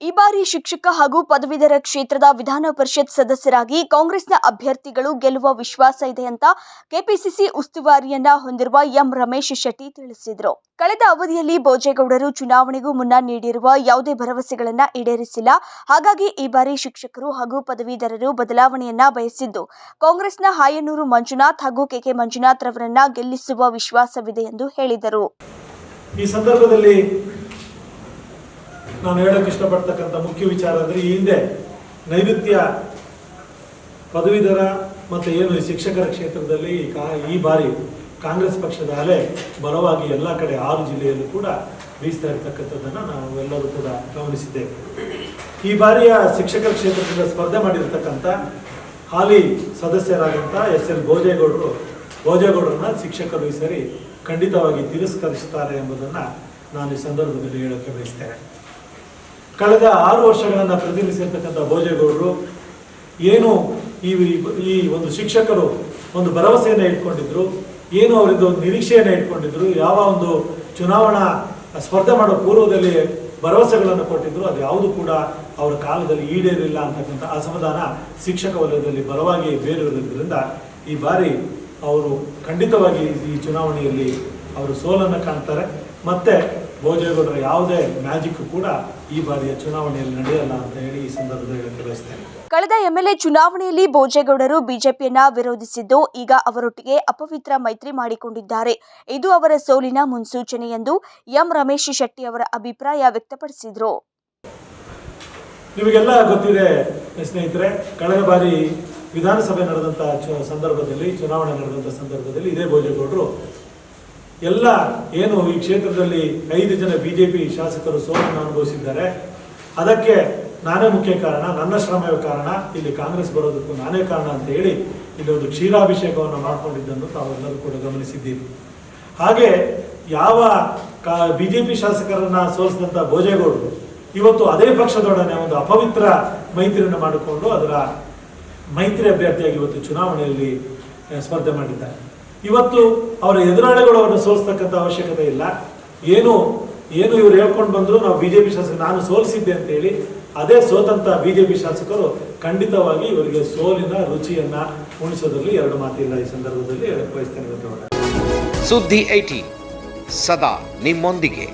ಈ ಬಾರಿ ಶಿಕ್ಷಕ ಹಾಗೂ ಪದವೀಧರ ಕ್ಷೇತ್ರದ ವಿಧಾನ ಪರಿಷತ್ ಸದಸ್ಯರಾಗಿ ಕಾಂಗ್ರೆಸ್ನ ಅಭ್ಯರ್ಥಿಗಳು ಗೆಲ್ಲುವ ವಿಶ್ವಾಸ ಇದೆ ಅಂತ ಕೆಪಿಸಿಸಿ ಉಸ್ತುವಾರಿಯನ್ನ ಹೊಂದಿರುವ ಎಂ ರಮೇಶ್ ಶೆಟ್ಟಿ ತಿಳಿಸಿದರು. ಕಳೆದ ಅವಧಿಯಲ್ಲಿ ಭೋಜೇಗೌಡರು ಚುನಾವಣೆಗೂ ಮುನ್ನ ನೀಡಿರುವ ಯಾವುದೇ ಭರವಸೆಗಳನ್ನ ಈಡೇರಿಸಿಲ್ಲ. ಹಾಗಾಗಿ ಈ ಬಾರಿ ಶಿಕ್ಷಕರು ಹಾಗೂ ಪದವೀಧರರು ಬದಲಾವಣೆಯನ್ನ ಬಯಸಿದ್ದು, ಕಾಂಗ್ರೆಸ್ನ ಹಾಯನೂರು ಮಂಜುನಾಥ್ ಹಾಗೂ ಕೆಕೆ ಮಂಜುನಾಥ್ ರವರನ್ನ ಗೆಲ್ಲಿಸುವ ವಿಶ್ವಾಸವಿದೆ ಎಂದು ಹೇಳಿದರು. ಈ ಸಂದರ್ಭದಲ್ಲಿ ನಾನು ಹೇಳಕ್ಕೆ ಇಷ್ಟಪಡ್ತಕ್ಕಂಥ ಮುಖ್ಯ ವಿಚಾರ ಅಂದರೆ ಈ ಹಿಂದೆ ನೈಋತ್ಯ ಪದವೀಧರ ಮತ್ತು ಏನು ಶಿಕ್ಷಕರ ಕ್ಷೇತ್ರದಲ್ಲಿ ಕಾ ಈ ಬಾರಿ ಕಾಂಗ್ರೆಸ್ ಪಕ್ಷದ ಅಲೆ ಬಲವಾಗಿ ಎಲ್ಲ ಕಡೆ ಆರು ಜಿಲ್ಲೆಯಲ್ಲೂ ಕೂಡ ಬೀಸ್ತಾ ಇರತಕ್ಕಂಥದ್ದನ್ನು ನಾವು ಎಲ್ಲರೂ ಕೂಡ ಗಮನಿಸಿದ್ದೇವೆ. ಈ ಬಾರಿಯ ಶಿಕ್ಷಕರ ಕ್ಷೇತ್ರದಿಂದ ಸ್ಪರ್ಧೆ ಮಾಡಿರ್ತಕ್ಕಂಥ ಹಾಲಿ ಸದಸ್ಯರಾದಂಥ ಎಸ್ ಎಲ್ ಭೋಜೇಗೌಡರು ಭೋಜೇಗೌಡರನ್ನ ಶಿಕ್ಷಕರು ಈ ಸರಿ ಖಂಡಿತವಾಗಿ ತಿರಸ್ಕರಿಸುತ್ತಾರೆ ಎಂಬುದನ್ನು ನಾನು ಈ ಸಂದರ್ಭದಲ್ಲಿ ಹೇಳೋಕ್ಕೆ ಬಯಸ್ತೇನೆ. ಕಳೆದ ಆರು ವರ್ಷಗಳನ್ನು ಪ್ರತಿನಿಧಿಸಿರ್ತಕ್ಕಂಥ ಭೋಜೇಗೌಡರು ಏನು ಈ ಈ ಒಂದು ಶಿಕ್ಷಕರು ಒಂದು ಭರವಸೆಯನ್ನು ಇಟ್ಕೊಂಡಿದ್ರು, ಏನು ಅವರಿಂದ ಒಂದು ನಿರೀಕ್ಷೆಯನ್ನು ಇಟ್ಕೊಂಡಿದ್ರು, ಯಾವ ಒಂದು ಚುನಾವಣಾ ಸ್ಪರ್ಧೆ ಮಾಡೋ ಪೂರ್ವದಲ್ಲಿ ಭರವಸೆಗಳನ್ನು ಕೊಟ್ಟಿದ್ರು, ಅದು ಯಾವುದು ಕೂಡ ಅವರ ಕಾಲದಲ್ಲಿ ಈಡೇರಿಲ್ಲ ಅಂತಕ್ಕಂಥ ಅಸಮಾಧಾನ ಶಿಕ್ಷಕ ವಲಯದಲ್ಲಿ ಬಲವಾಗಿ ಬೇರಿರುವುದರಿಂದ ಈ ಬಾರಿ ಅವರು ಖಂಡಿತವಾಗಿ ಈ ಚುನಾವಣೆಯಲ್ಲಿ ಅವರು ಸೋಲನ್ನು ಕಾಣ್ತಾರೆ. ಮತ್ತೆ ಭೋಜೇಗೌಡರ ಯಾವುದೇ ಮ್ಯಾಜಿಕ್ ಕೂಡ ಈ ಬಾರಿಯ ಚುನಾವಣೆಯಲ್ಲಿ ನಡೆಯಲ್ಲ ಅಂತ ಹೇಳಿ ಈ ಸಂದರ್ಭದಲ್ಲಿ ಬಯಸ್ತೇನೆ. ಕಳೆದ ಎಂಎಲ್ಎ ಚುನಾವಣೆಯಲ್ಲಿ ಭೋಜೇಗೌಡರು ಬಿಜೆಪಿಯನ್ನ ವಿರೋಧಿಸಿದ್ದು ಈಗ ಅವರೊಟ್ಟಿಗೆ ಅಪವಿತ್ರ ಮೈತ್ರಿ ಮಾಡಿಕೊಂಡಿದ್ದಾರೆ. ಇದು ಅವರ ಸೋಲಿನ ಮುನ್ಸೂಚನೆ ಎಂದು ಎಂ ರಮೇಶ್ ಶೆಟ್ಟಿ ಅವರ ಅಭಿಪ್ರಾಯ ವ್ಯಕ್ತಪಡಿಸಿದರು. ನಿಮಗೆಲ್ಲ ಗೊತ್ತಿದೆ ಸ್ನೇಹಿತರೆ ಕಳೆದ ಬಾರಿ ವಿಧಾನಸಭೆ ನಡೆದಂತಹ ಸಂದರ್ಭದಲ್ಲಿ ಚುನಾವಣೆ ನಡೆದಂತಹ ಸಂದರ್ಭದಲ್ಲಿ ಇದೇ ಭೋಜೇಗೌಡರು ಎಲ್ಲ ಏನು ಈ ಕ್ಷೇತ್ರದಲ್ಲಿ ಐದು ಜನ ಬಿ ಜೆ ಪಿ ಶಾಸಕರು ಸೋಲನ್ನು ಅನುಭವಿಸಿದ್ದಾರೆ, ಅದಕ್ಕೆ ನಾನೇ ಮುಖ್ಯ ಕಾರಣ, ನನ್ನ ಶ್ರಮವೇ ಕಾರಣ, ಇಲ್ಲಿ ಕಾಂಗ್ರೆಸ್ ಬರೋದಕ್ಕೂ ನಾನೇ ಕಾರಣ ಅಂತ ಹೇಳಿ ಇಲ್ಲಿ ಒಂದು ಕ್ಷೀರಾಭಿಷೇಕವನ್ನು ಮಾಡಿಕೊಂಡಿದ್ದನ್ನು ತಾವೆಲ್ಲರೂ ಕೂಡ ಗಮನಿಸಿದ್ದೀರಿ. ಹಾಗೆ ಯಾವ ಕಾ ಬಿ ಜೆ ಪಿ ಶಾಸಕರನ್ನ ಸೋಲಿಸಿದಂಥ ಭೋಜೇಗೌಡರು, ಇವತ್ತು ಅದೇ ಪಕ್ಷದೊಡನೆ ಒಂದು ಅಪವಿತ್ರ ಮೈತ್ರಿಯನ್ನು ಮಾಡಿಕೊಂಡು ಅದರ ಮೈತ್ರಿ ಅಭ್ಯರ್ಥಿಯಾಗಿ ಇವತ್ತು ಚುನಾವಣೆಯಲ್ಲಿ ಸ್ಪರ್ಧೆ ಮಾಡಿದ್ದಾರೆ. ಇವತ್ತು ಅವರ ಎದುರಾಳಿಗಳು ಅವರನ್ನು ಸೋಲಿಸ್ತಕ್ಕಂಥ ಅವಶ್ಯಕತೆ ಇಲ್ಲ. ಏನು ಏನು ಇವರು ಹೇಳ್ಕೊಂಡು ಬಂದ್ರು, ನಾವು ಬಿಜೆಪಿ ಶಾಸಕ ನಾನು ಸೋಲಿಸಿದ್ದೆ ಅಂತ ಹೇಳಿ, ಅದೇ ಸೋತಂತ ಬಿಜೆಪಿ ಶಾಸಕರು ಖಂಡಿತವಾಗಿ ಇವರಿಗೆ ಸೋಲಿನ ರುಚಿಯನ್ನ ಉಣಿಸೋದ್ರಲ್ಲಿ ಎರಡು ಮಾತಿಲ್ಲ ಈ ಸಂದರ್ಭದಲ್ಲಿ. ಬಯಸ್ತೇನೆ ಸುದ್ದಿ ಐಟಿ ಸದಾ ನಿಮ್ಮೊಂದಿಗೆ.